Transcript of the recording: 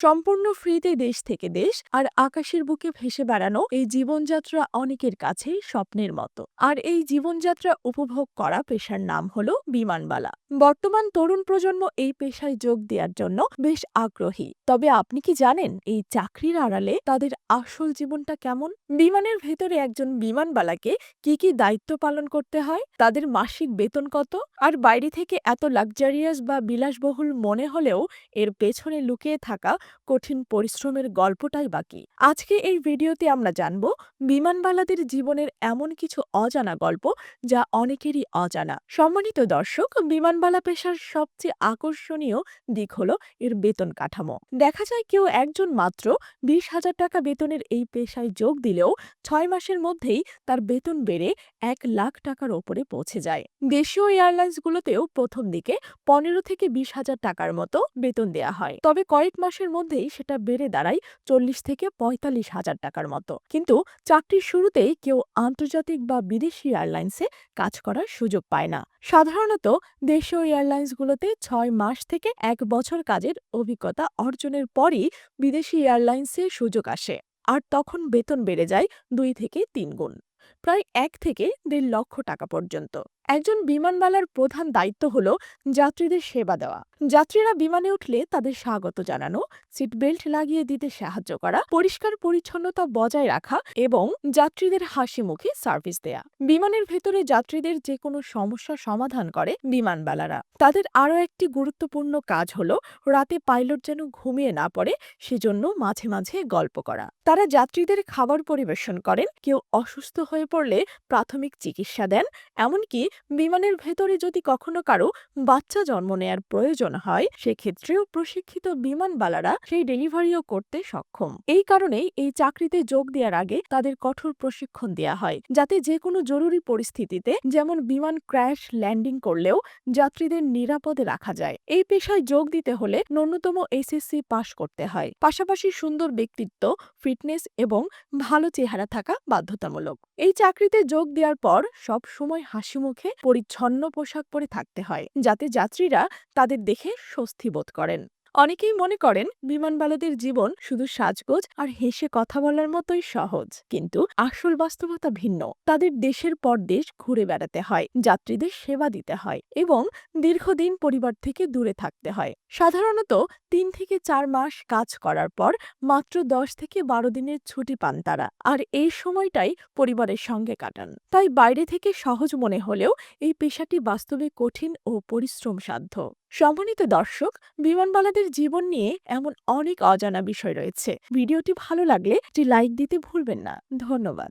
সম্পূর্ণ ফ্রিতে দেশ থেকে দেশ আর আকাশের বুকে ভেসে বেড়ানো এই জীবনযাত্রা অনেকের কাছেই স্বপ্নের মতো। আর এই জীবনযাত্রা উপভোগ করা পেশার নাম হলো বিমানবালা। বর্তমান তরুণ প্রজন্ম এই পেশায় যোগ দেওয়ার জন্য বেশ আগ্রহী। তবে আপনি কি জানেন এই চাকরির আড়ালে তাদের আসল জীবনটা কেমন? বিমানের ভেতরে একজন বিমানবালাকে কি কি দায়িত্ব পালন করতে হয়? তাদের মাসিক বেতন কত? আর বাইরে থেকে এত লাক্সারিয়াস বা বিলাসবহুল মনে হলেও এর পেছনে লুকিয়ে থাকা কঠিন পরিশ্রমের গল্পটাই বাকি আজকে এই ভিডিওতে আমরা জানব বিমানবালাদের জীবনের এমন কিছু অজানা গল্প যা অনেকেরই অজানা। সম্মানিত দর্শক, বিমানবালা পেশার সবচেয়ে আকর্ষণীয় দিক হলো এর বেতন কাঠামো। দেখা যায় কেউ একজন মাত্র বিশ হাজার টাকা বেতনের এই পেশায় যোগ দিলেও ছয় মাসের মধ্যেই তার বেতন বেড়ে এক লাখ টাকার ওপরে পৌঁছে যায়। দেশীয় এয়ারলাইন্সগুলোতেও প্রথম দিকে পনেরো থেকে বিশ হাজার টাকার মতো বেতন দেয়া হয়। তবে কয়েক মাসের মধ্যেই সেটা বেড়ে দাঁড়ায় চল্লিশ থেকে পঁয়তাল্লিশ হাজার টাকার মতো। কিন্তু চাকরির শুরুতেই কেউ আন্তর্জাতিক বা বিদেশি এয়ারলাইন্সে কাজ করার সুযোগ পায় না। সাধারণত দেশীয় এয়ারলাইন্সগুলোতে ছয় মাস থেকে এক বছর কাজের অভিজ্ঞতা অর্জনের পরই বিদেশি এয়ারলাইন্সে সুযোগ আসে আর তখন বেতন বেড়ে যায় দুই থেকে তিন গুণ, প্রায় এক থেকে দেড় লক্ষ টাকা পর্যন্ত। একজন বিমানবালার প্রধান দায়িত্ব হল যাত্রীদের সেবা দেওয়া। যাত্রীরা বিমানে উঠলে তাদের স্বাগত জানানো সিট বেল্ট লাগিয়ে দিতে সাহায্য করা, পরিষ্কার পরিচ্ছন্নতা বজায় রাখা এবং যাত্রীদের হাসি মুখে সার্ভিস দেয়া। বিমানের ভেতরে যাত্রীদের যে কোনো সমস্যা সমাধান করে বিমানবালারা তাদের আরও একটি গুরুত্বপূর্ণ কাজ হল রাতে পাইলট যেন ঘুমিয়ে না পড়ে, সেজন্য মাঝে মাঝে গল্প করা। তারা যাত্রীদের খাবার পরিবেশন করেন, কেউ অসুস্থ হয়ে পড়লে প্রাথমিক চিকিৎসা দেন, এমনকি বিমানের ভেতরে যদি কখনো কারও বাচ্চা জন্ম নেয়ার প্রয়োজন হয়, সেক্ষেত্রেও প্রশিক্ষিত বিমানবালারা সেই ডেলিভারিও করতে সক্ষম। এই কারণেই এই চাকরিতে যোগ দেওয়ার আগে তাদের কঠোর প্রশিক্ষণ দেওয়া হয়, যাতে যে কোনো জরুরি পরিস্থিতিতে, যেমন বিমান ক্র্যাশ ল্যান্ডিং করলেও যাত্রীদের নিরাপদে রাখা যায়। এই পেশায় যোগ দিতে হলে ন্যূনতম এসএসসি পাশ করতে হয়। পাশাপাশি সুন্দর ব্যক্তিত্ব, ফিটনেস এবং ভালো চেহারা থাকা বাধ্যতামূলক। এই চাকরিতে যোগ দেওয়ার পর সব সময় হাসি মুখে পরিচ্ছন্ন পোশাক পরে থাকতে হয় যাতে যাত্রীরা তাদের দেখে স্বস্তি বোধ করেন। অনেকেই মনে করেন বিমানবালাদের জীবন শুধু সাজগোজ আর হেসে কথা বলার মতোই সহজ। কিন্তু আসল বাস্তবতা ভিন্ন। তাদের দেশের পর দেশ ঘুরে বেড়াতে হয়, যাত্রীদের সেবা দিতে হয় এবং দীর্ঘদিন পরিবার থেকে দূরে থাকতে হয়। সাধারণত তিন থেকে চার মাস কাজ করার পর মাত্র দশ থেকে বারো দিনের ছুটি পান তারা আর এই সময়টাই পরিবারের সঙ্গে কাটান। তাই বাইরে থেকে সহজ মনে হলেও এই পেশাটি বাস্তবে কঠিন ও পরিশ্রম সাধ্য সম্মানিত দর্শক বিমানবালাদের জীবন নিয়ে এমন অনেক অজানা বিষয় রয়েছে। ভিডিওটি ভালো লাগলে একটি লাইক দিতে ভুলবেন না। ধন্যবাদ।